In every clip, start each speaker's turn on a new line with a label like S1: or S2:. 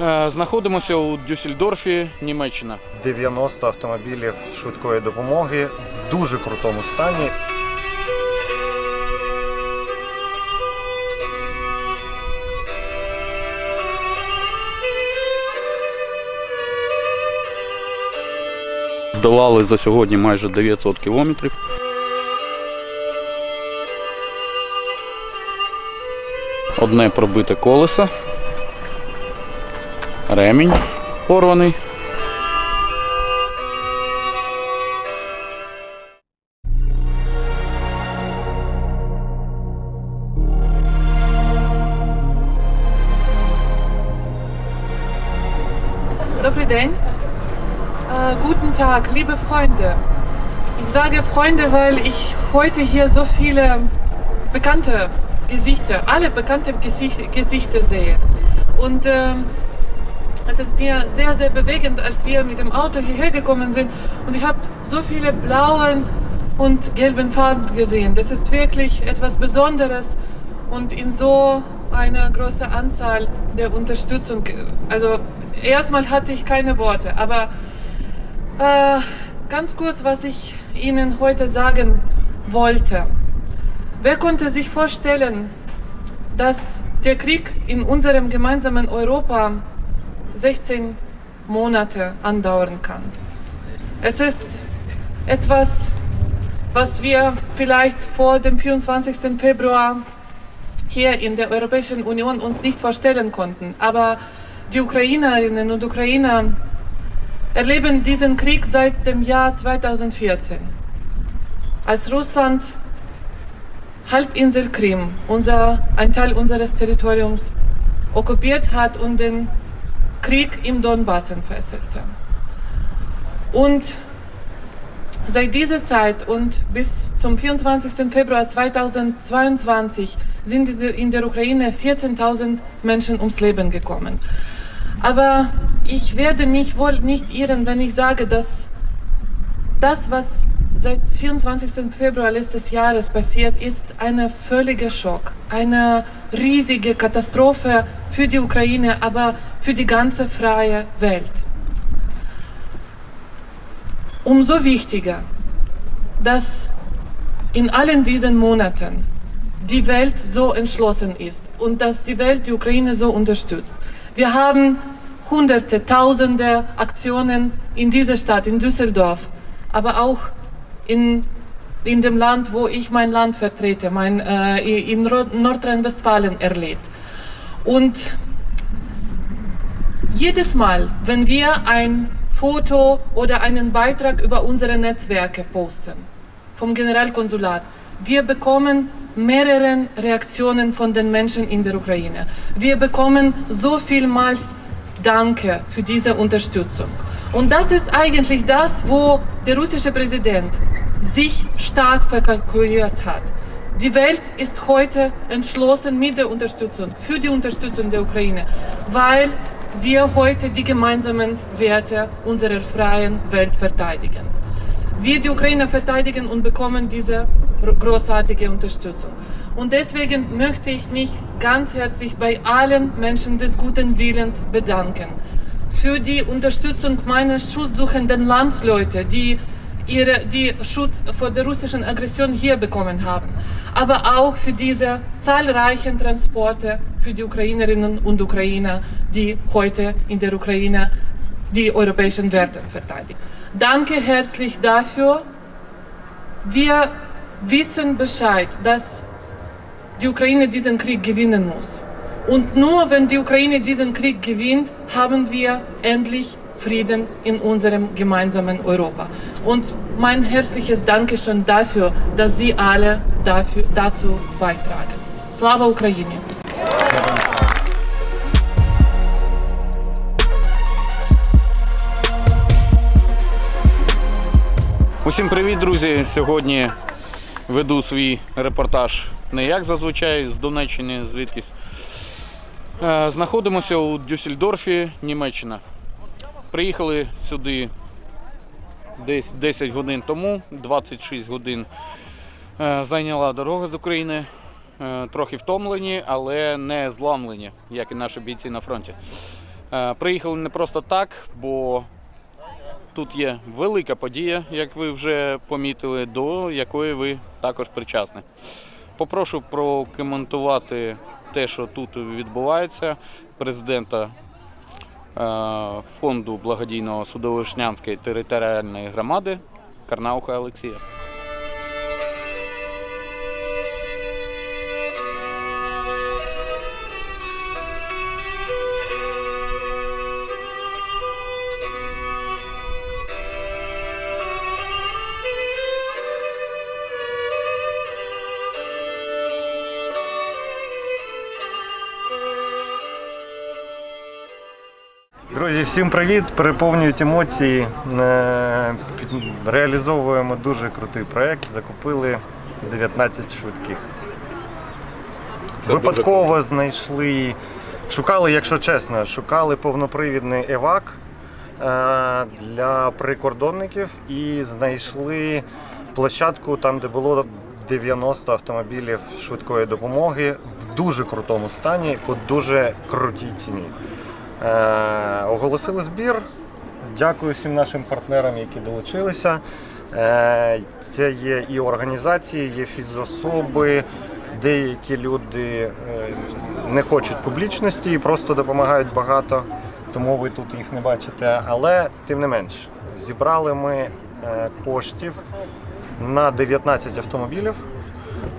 S1: Е, Знаходимося у Дюссельдорфі, Німеччина.
S2: 90 автомобілів швидкої допомоги в дуже крутому стані.
S1: Здолали за сьогодні майже 900 кілометрів. Одне пробите колесо. Ремінь порваний.
S3: Dobry dzień. Äh, guten Tag, liebe Freunde. Ich sage Freunde, weil ich heute hier so viele bekannte Gesichter, alle bekannte Gesicht, Gesichter sehe. Und ähm, es ist mir sehr, sehr bewegend, als wir mit dem Auto hierher gekommen sind. Und ich habe so viele blauen und gelben Farben gesehen. Das ist wirklich etwas Besonderes. Und in so einer großen Anzahl der Unterstützung. Also erstmal hatte ich keine Worte, aber äh, ganz kurz, was ich Ihnen heute sagen wollte. Wer konnte sich vorstellen, dass der Krieg in unserem gemeinsamen Europa 16 Monate andauern kann? Es ist etwas, was wir vielleicht vor dem 24. Februar hier in der Europäischen Union uns nicht vorstellen konnten. Aber die Ukrainerinnen und Ukrainer erleben diesen Krieg seit dem Jahr 2014, als Russland Halbinsel Krim, unser, ein Teil unseres Territoriums, okkupiert hat und den Krieg im Donbass entfesselte. Und Seit dieser Zeit und bis zum 24. Februar 2022 sind in der Ukraine 14.000 Menschen ums Leben gekommen. Aber ich werde mich wohl nicht irren, wenn ich sage, dass das, was seit 24. Februar letztes Jahres passiert, ist ein völliger Schock, eine riesige Katastrophe für die Ukraine, aber für die ganze freie Welt. Umso wichtiger, dass in allen diesen Monaten die Welt so entschlossen ist und dass die Welt die Ukraine so unterstützt. Wir haben hunderte, tausende Aktionen in dieser Stadt, in Düsseldorf, aber auch in, in dem Land, wo ich mein Land vertrete, mein, äh, in Nordrhein-Westfalen erlebt. Und jedes Mal, wenn wir ein Foto oder einen Beitrag über unsere Netzwerke posten, vom Generalkonsulat, wir bekommen mehrere Reaktionen von den Menschen in der Ukraine. Wir bekommen so vielmals Danke für diese Unterstützung. Und das ist eigentlich das, wo der russische Präsident sich stark verkalkuliert hat. Die Welt ist heute entschlossen mit der Unterstützung, für die Unterstützung der Ukraine, weil wir heute die gemeinsamen Werte unserer freien Welt verteidigen. Wir die Ukraine verteidigen und bekommen diese großartige Unterstützung. Und deswegen möchte ich mich ganz herzlich bei allen Menschen des guten Willens bedanken für die Unterstützung meiner schutzsuchenden Landsleute, die ihre, die Schutz vor der russischen Aggression hier bekommen haben, aber auch für diese zahlreichen Transporte für die Ukrainerinnen und Ukrainer, die heute in der Ukraine die europäischen Werte verteidigen. Danke herzlich dafür. Wir wissen Bescheid, dass die Ukraine diesen Krieg gewinnen muss. Und nur wenn die Ukraine diesen Krieg gewinnt, haben wir endlich Frieden in unserem gemeinsamen Europa. Und mein herzliches Dankeschön dafür, dass Sie alle dazu beitragen. Slava Ukraini!
S1: Усім привіт, друзі! Сьогодні веду свій репортаж не як зазвичай з Донеччини, звідкись. Е, Знаходимося у Дюссельдорфі, Німеччина. Приїхали сюди десь 10 годин тому, 26 годин зайняла дорога з України. Е, Трохи втомлені, але не зламлені, як і наші бійці на фронті. Е, Приїхали не просто так, бо тут є велика подія, як ви вже помітили, до якої ви також причасні. Попрошу прокоментувати те, що тут відбувається, президента е, фонду благодійного Судовишнянської територіальної громади Карнауха Олексія.
S2: Всім привіт! Переповнюють емоції. Е, Реалізовуємо дуже крутий проект. Закупили 19 швидких.
S1: Це
S2: Випадково знайшли. Шукали, якщо чесно, шукали повнопривідний евак е, для прикордонників і знайшли площадку там, де було 90 автомобілів швидкої допомоги в дуже крутому стані по дуже крутій ціні. Е, оголосили збір. Дякую всім нашим партнерам, які долучилися. Е, Це є і організації, є фізособи, деякі люди е, не хочуть публічності і просто допомагають багато, тому ви тут їх не бачите. Але тим не менш, зібрали ми коштів на 19 автомобілів.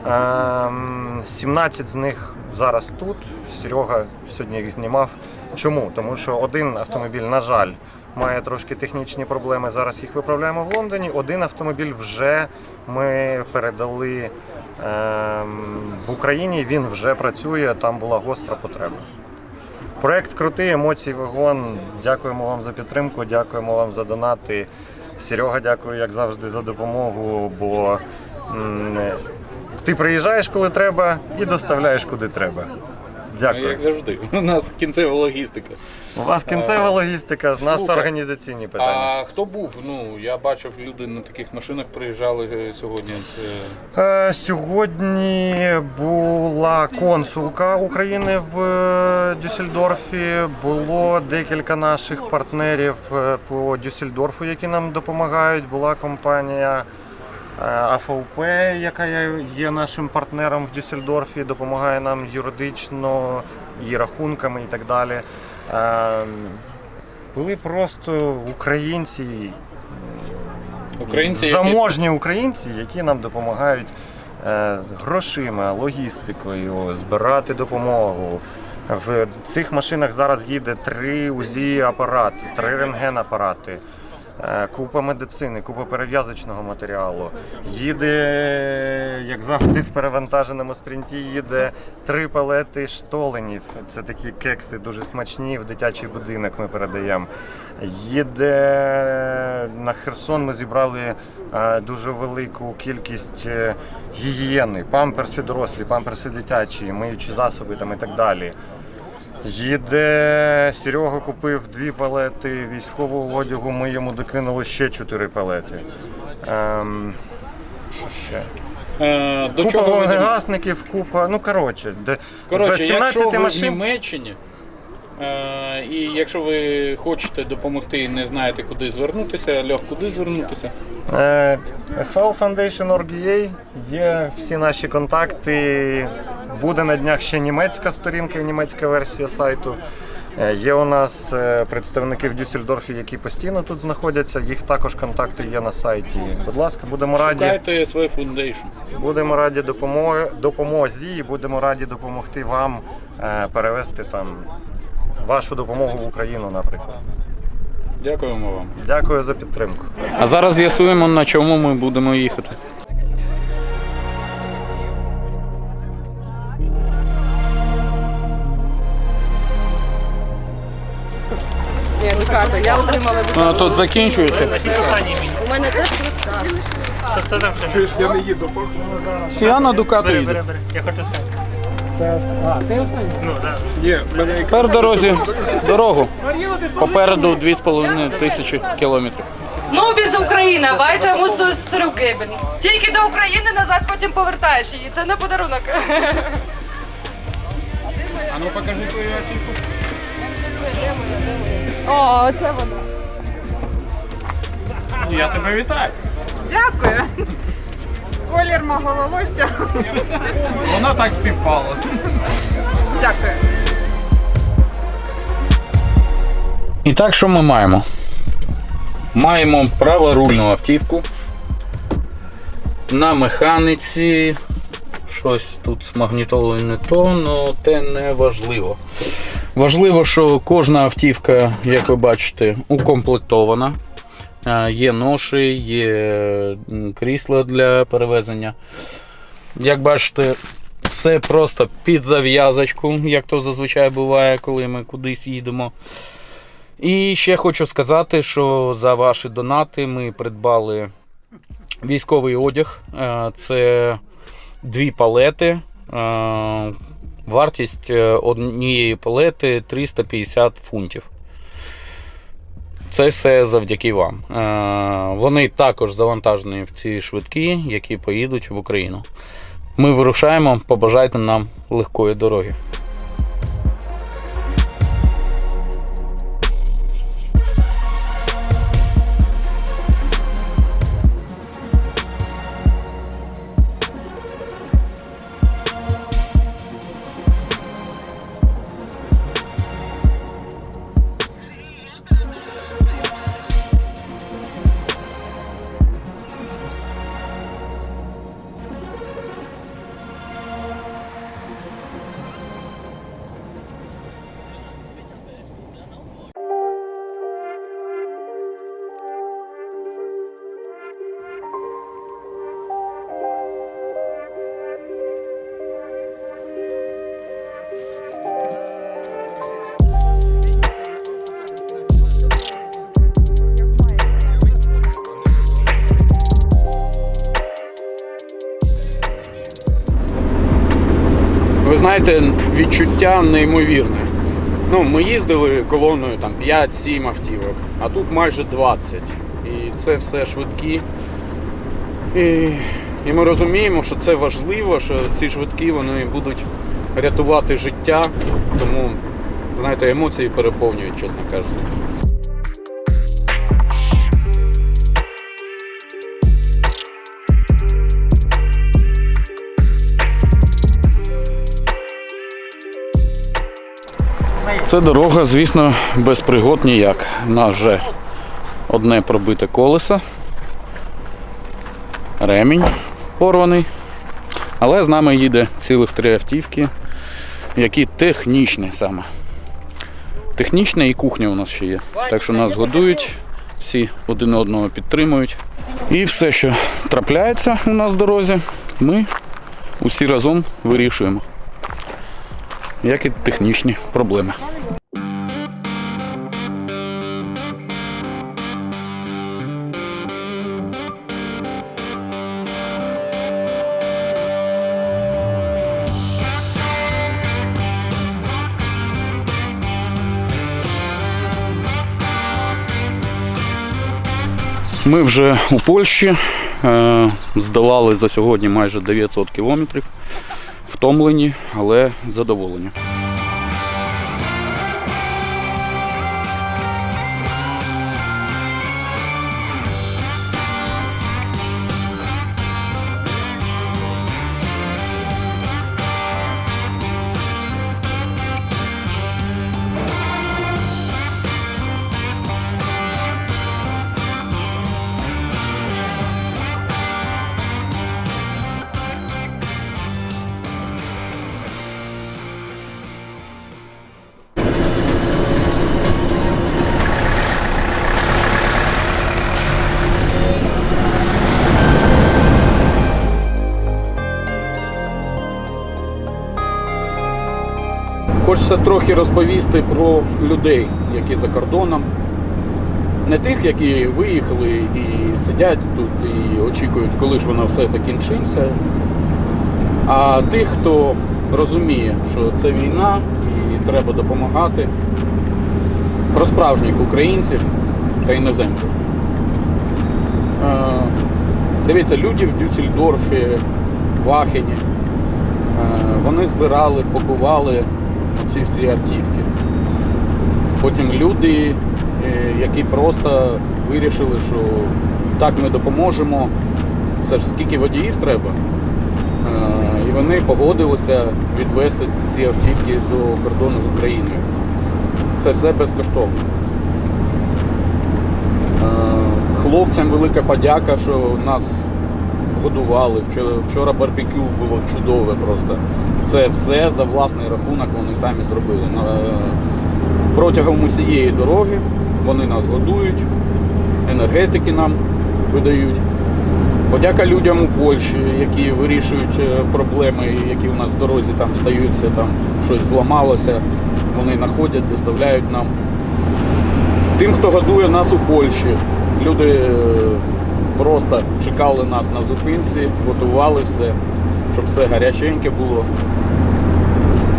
S2: Ем, 17 з них зараз тут. Серега сьогодні їх знімав. Чому? Тому що один автомобіль, на жаль, має трошки технічні проблеми. Зараз їх виправляємо в Лондоні. Один автомобіль вже ми передали ем, в Україні. Він вже працює, там була гостра потреба. Проект крутий, емоцій вагон. Дякуємо вам за підтримку, дякуємо вам за донати. Серега, дякую, як завжди, за допомогу, бо ти приїжджаєш, коли треба, і доставляєш куди треба. Дякую.
S1: Як завжди, у нас кінцева логістика.
S2: У вас кінцева логістика, з нас
S1: Слухай,
S2: організаційні питання.
S1: А хто був? Ну я бачив, люди на таких машинах приїжджали е, сьогодні. Це
S2: Е, Сьогодні була консулка України в е, Дюссельдорфі. Було декілька наших партнерів е, по Дюссельдорфу, які нам допомагають. Була компанія АФУП, яка є- нашим партнером в Дюссельдорфі, допомагає нам юридично і рахунками, і так далі. Е, Були просто українці,
S1: українці, які
S2: заможні українці, які нам допомагають е, грошима, логістикою, збирати допомогу. В цих машинах зараз їде три УЗІ апарати, три рентген-апарати, е, купа медицини, купа перев'язочного матеріалу. Їде, як завжди, в перевантаженому спринті їде три палети штоленів. Це такі кекси дуже смачні. В дитячий будинок ми передаємо. Їде на Херсон. Ми зібрали е, дуже велику кількість е, гігієни, памперси дорослі, памперси дитячі, миючі засоби там і так далі. Їде Серега купив дві палети військового одягу. Ми йому докинули ще чотири палети. Ем, що ще?
S1: е, до
S2: Купа
S1: чого ви думаєте?
S2: вогнегасників, купа. Ну коротше, де
S1: Коротше,
S2: в
S1: якщо
S2: 17
S1: ви в
S2: машин.
S1: Німеччині, е, і якщо ви хочете допомогти і не знаєте, куди звернутися, Льох, куди звернутися?
S2: Е, SV Foundation Org.ua, є всі наші контакти. Буде на днях ще німецька сторінка, і німецька версія сайту. Е, Є у нас е, представники в Дюссельдорфі, які постійно тут знаходяться. Їх також контакти є на сайті. Будь ласка, будемо раді.
S1: Шукайте своє фундейшн.
S2: Будемо раді допомоги, допомозі і будемо раді допомогти вам е, перевести там вашу допомогу в Україну, наприклад.
S1: Дякуємо вам.
S2: Дякую за підтримку.
S1: А зараз з'ясуємо, на чому ми будемо їхати.
S4: Дукато, я отримала від
S1: Ну, тут закінчується.
S4: у мене теж швидка.
S1: Я на Дукату їду.
S5: Бери, бери, я хочу сказати. А, ти останній? Ну, так.
S1: Тепер дорозі дорогу. Попереду 2,5 тисячі кілометрів.
S4: Ну, без України, weiter musst du es. Тільки до України назад потім повертаєш її. Це не подарунок.
S1: А ну покажи свою ачівку.
S6: О, це вона.
S2: Я тебе вітаю.
S6: Дякую. Колір мого волосся.
S2: Воно так співпало.
S6: Дякую.
S1: І так, що ми маємо? Маємо праворульну автівку. На механіці. Щось тут з магнітолою не то, але те не важливо. Важливо, що кожна автівка, як ви бачите, укомплектована. Е, Є ноші, є крісла для перевезення. Як бачите, все просто під зав'язочку, як то зазвичай буває, коли ми кудись їдемо. І ще хочу сказати, що за ваші донати ми придбали військовий одяг. Е, Це дві палети. Вартість е, однієї палети 350 фунтів. Це все завдяки вам. Е, Вони також завантажені в ці швидкі, які поїдуть в Україну. Ми вирушаємо. Побажайте нам легкої дороги. Знаєте, відчуття неймовірне. Ну, ми їздили колоною там 5-7 автівок, а тут майже 20. І це все швидкі. І, і ми розуміємо, що це важливо, що ці швидкі вони будуть рятувати життя. Тому, знаєте, емоції переповнюють, чесно кажучи. Це дорога, звісно, без пригод ніяк. У нас вже одне пробите колесо, ремінь порваний. Але з нами їде цілих три автівки, які технічні саме. Технічна і кухня у нас ще є. Так що нас годують, всі один одного підтримують. І все, що трапляється у нас в дорозі, ми усі разом вирішуємо. Як і технічні проблеми. Ми вже у Польщі е, здолали за сьогодні майже 900 кілометрів. Втомлені, але задоволені. Хочеться трохи розповісти про людей, які за кордоном. Не тих, які виїхали і сидять тут і очікують, коли ж воно все закінчиться. А тих, хто розуміє, що це війна і треба допомагати. Про справжніх українців та іноземців. Е, Дивіться, люди в Дюссельдорфі, в Ахені. Е, Вони збирали, пакували ці всі автівки. Потім люди, е, які просто вирішили, що так ми допоможемо. Це ж скільки водіїв треба. Е, І вони погодилися відвести ці автівки до кордону з Україною. Це все безкоштовно. Е, Хлопцям велика подяка, що нас годували. Вчора барбекю було чудове просто. Це все за власний рахунок вони самі зробили. Протягом усієї дороги вони нас годують, енергетики нам видають. Подяка людям у Польщі, які вирішують е, проблеми, які у нас в дорозі там стаються, там щось зламалося. Вони знаходять, доставляють нам. Тим, хто годує нас у Польщі, люди е, просто чекали нас на зупинці, готували все, щоб все гаряченьке було.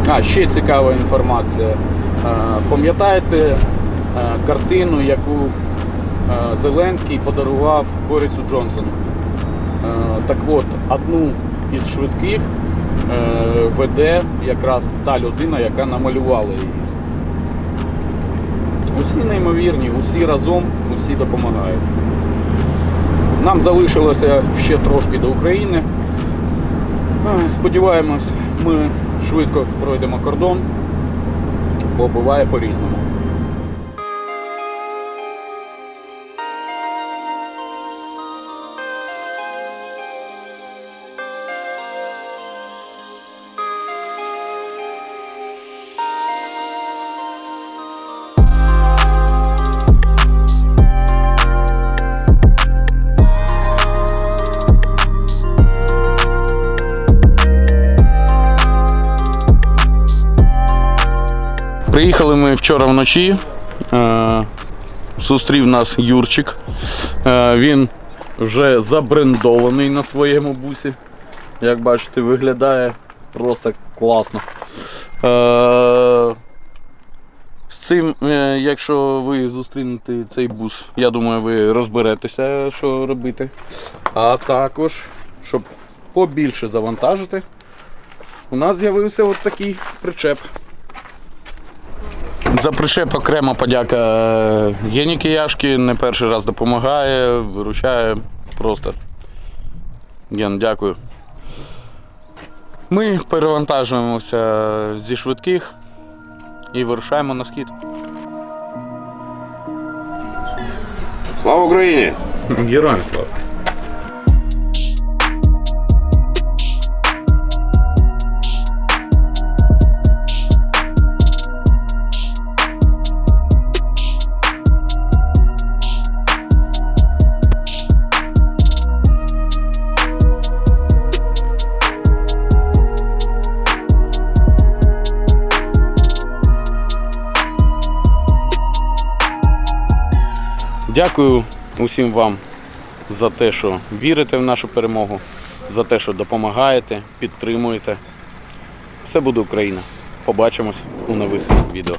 S1: А, ще цікава інформація. Е, Пам'ятаєте е, картину, яку е, Зеленський подарував Борису Джонсону? Так от, одну із швидких веде якраз та людина, яка намалювала її. Усі неймовірні, усі разом, усі допомагають. Нам залишилося ще трошки до України. Сподіваємось, ми швидко пройдемо кордон, бо буває по-різному. Приїхали ми вчора вночі. Е, зустрів нас Юрчик. Е, він вже забрендований на своєму бусі. Як бачите, виглядає просто класно. Е, з цим, якщо ви зустрінете цей бус, я думаю, ви розберетеся, що робити. А також, щоб побільше завантажити, у нас з'явився от такий причеп. За причеп окрема подяка е, Єні Кияшки, не перший раз допомагає, виручає просто. Ген, дякую. Ми перевантажуємося зі швидких і вирушаємо на схід.
S7: Слава Україні!
S1: Героям слава! Дякую усім вам за те, що вірите в нашу перемогу, за те, що допомагаєте, підтримуєте. Все буде Україна. Побачимось у нових відео.